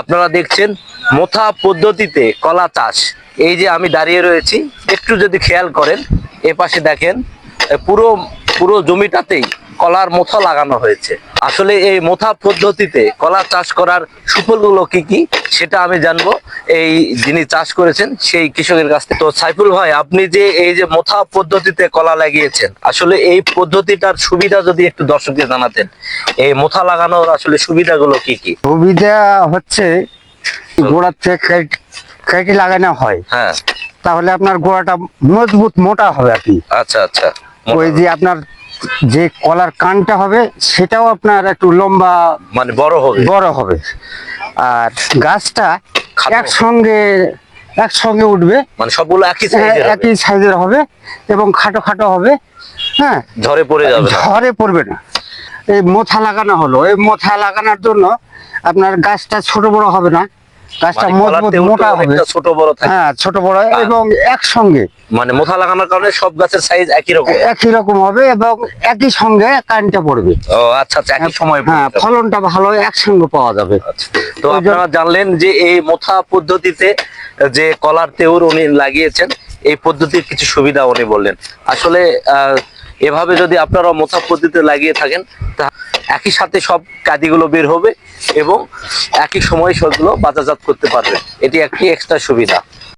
আপনারা দেখছেন মোথা পদ্ধতিতে কলা চাষ। এই যে আমি দাঁড়িয়ে রয়েছি, একটু যদি খেয়াল করেন এ পাশে দেখেন পুরো পুরো জমিটাতেই কলার মোথা লাগানো হয়েছে। আসলে এই মোথা পদ্ধতিতে কলা চাষ করার সুফলগুলো কি কি সেটা আমি জানব। এই যিনি চাষ করেছেন সেই কৃষকের কাছ থেকে। তো সাইফুল ভাই আপনি যে এই যে মোথা পদ্ধতিতে কলা লাগিয়েছেন আসলে এই পদ্ধতিটার সুবিধা যদি একটু দর্শককে জানাতেন এই মোথা লাগানোর আসলে সুবিধাগুলো কি কি? সুবিধা হচ্ছে গোড়ার থেকে কেট- লাগানো হয়। হ্যাঁ। তাহলে আপনার গোড়াটা মজবুত মোটা হবে আর কি। আচ্ছা আচ্ছা। ওই যে আপনার যে কলার কানটা হবে সেটাও আপনার একটু লম্বা মানে বড় হবে। বড় হবে। আর গাছটা একসঙ্গে একসঙ্গে উঠবে। মানে সবগুলো একই হ্যাঁ, সাইজের একই সাইজের হবে এবং খাটো খাটো হবে হ্যাঁ। ঝরে পড়ে যাবে ঝরে পড়বে না। এই মোথা লাগানো হলো। এই মোথা লাগানোর জন্য আপনার গাছটা ছোট বড় হবে না। গাছটা মানে মজবুত মোটা হবে। ছোট বড় থাকে। হ্যাঁ ছোট বড় এবং একসঙ্গে। মানে মোথা লাগানোর কারণে সব গাছের সাইজ একই রকম। একই রকম হবে এবং একই সঙ্গে কারেন্টটা পড়বে। ও আচ্ছা আচ্ছা একই সময় হ্যাঁ ফলনটা ভালো একসঙ্গে পাওয়া যাবে। আচ্ছা। তো আপনারা জানলেন যে এই মোথা পদ্ধতিতে যে কলার তেউর উনি লাগিয়েছেন এই পদ্ধতির কিছু সুবিধা উনি বললেন। আসলে আহ, এভাবে যদি আপনারা মোথা পদ্ধতিতে লাগিয়ে থাকেন তা একই সাথে সব কাদিগুলো বের হবে এবং একই সময় সেগুলো বাজারজাত করতে পারবে। এটি একটি এক্সট্রা সুবিধা।